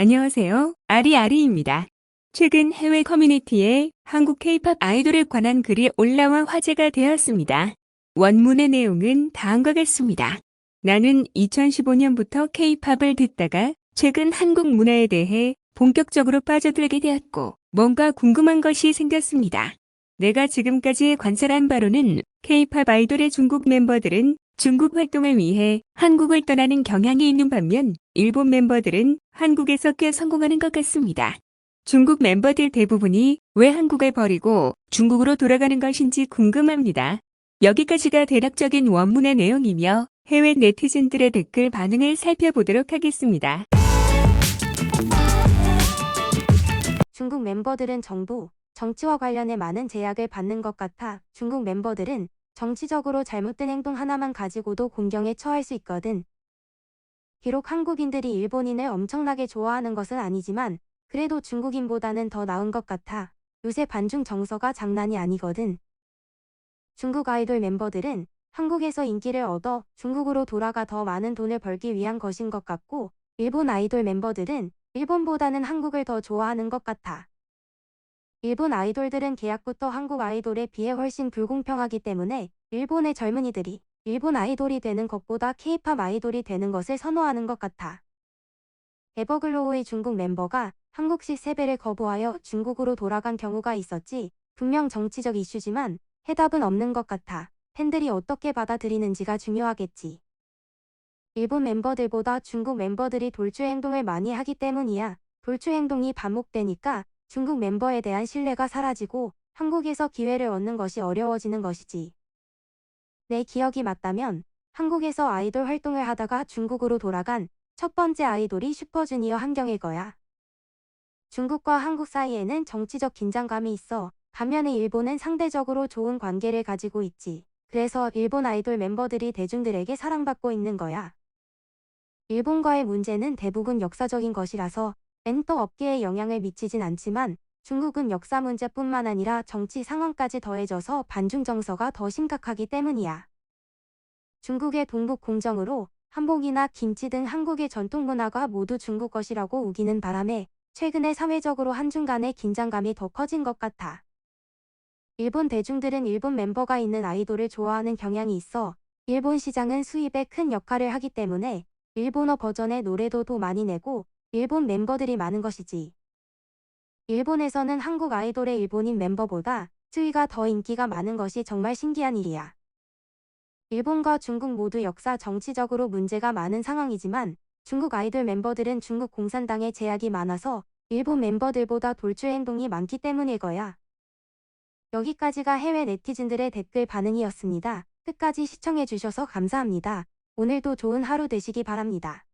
안녕하세요. 아리아리입니다. 최근 해외 커뮤니티에 한국 케이팝 아이돌에 관한 글이 올라와 화제가 되었습니다. 원문의 내용은 다음과 같습니다. 나는 2015년부터 케이팝을 듣다가 최근 한국 문화에 대해 본격적으로 빠져들게 되었고 뭔가 궁금한 것이 생겼습니다. 내가 지금까지 관찰한 바로는 케이팝 아이돌의 중국 멤버들은 중국 활동을 위해 한국을 떠나는 경향이 있는 반면 일본 멤버들은 한국에서 꽤 성공하는 것 같습니다. 중국 멤버들 대부분이 왜 한국을 버리고 중국으로 돌아가는 것인지 궁금합니다. 여기까지가 대략적인 원문의 내용이며 해외 네티즌들의 댓글 반응을 살펴보도록 하겠습니다. 중국 멤버들은 정부, 정치와 관련해 많은 제약을 받는 것 같아 중국 멤버들은 정치적으로 잘못된 행동 하나만 가지고도 공경에 처할 수 있거든. 비록 한국인들이 일본인을 엄청나게 좋아하는 것은 아니지만 그래도 중국인보다는 더 나은 것 같아. 요새 반중 정서가 장난이 아니거든. 중국 아이돌 멤버들은 한국에서 인기를 얻어 중국으로 돌아가 더 많은 돈을 벌기 위한 것인 것 같고 일본 아이돌 멤버들은 일본보다는 한국을 더 좋아하는 것 같아. 일본 아이돌들은 계약부터 한국 아이돌에 비해 훨씬 불공평하기 때문에 일본의 젊은이들이 일본 아이돌이 되는 것보다 케이팝 아이돌이 되는 것을 선호하는 것 같아. 에버글로우의 중국 멤버가 한국식 세배를 거부하여 중국으로 돌아간 경우가 있었지. 분명 정치적 이슈지만 해답은 없는 것 같아. 팬들이 어떻게 받아들이는지가 중요하겠지. 일본 멤버들보다 중국 멤버들이 돌출 행동을 많이 하기 때문이야. 돌출 행동이 반복되니까 중국 멤버에 대한 신뢰가 사라지고 한국에서 기회를 얻는 것이 어려워지는 것이지. 내 기억이 맞다면 한국에서 아이돌 활동을 하다가 중국으로 돌아간 첫 번째 아이돌이 슈퍼주니어 한경일 거야. 중국과 한국 사이에는 정치적 긴장감이 있어 반면에 일본은 상대적으로 좋은 관계를 가지고 있지. 그래서 일본 아이돌 멤버들이 대중들에게 사랑받고 있는 거야. 일본과의 문제는 대부분 역사적인 것이라서 엔터 업계에 영향을 미치진 않지만 중국은 역사 문제뿐만 아니라 정치 상황까지 더해져서 반중 정서가 더 심각하기 때문이야. 중국의 동북 공정으로 한복이나 김치 등 한국의 전통 문화가 모두 중국 것이라고 우기는 바람에 최근에 사회적으로 한중 간의 긴장감이 더 커진 것 같아. 일본 대중들은 일본 멤버가 있는 아이돌을 좋아하는 경향이 있어 일본 시장은 수입에 큰 역할을 하기 때문에 일본어 버전의 노래도 더 많이 내고 일본 멤버들이 많은 것이지. 일본에서는 한국 아이돌의 일본인 멤버보다 스위가 더 인기가 많은 것이 정말 신기한 일이야. 일본과 중국 모두 역사 정치적으로 문제가 많은 상황이지만 중국 아이돌 멤버들은 중국 공산당에 제약이 많아서 일본 멤버들보다 돌출 행동이 많기 때문일 거야. 여기까지가 해외 네티즌들의 댓글 반응이었습니다. 끝까지 시청해주셔서 감사합니다. 오늘도 좋은 하루 되시기 바랍니다.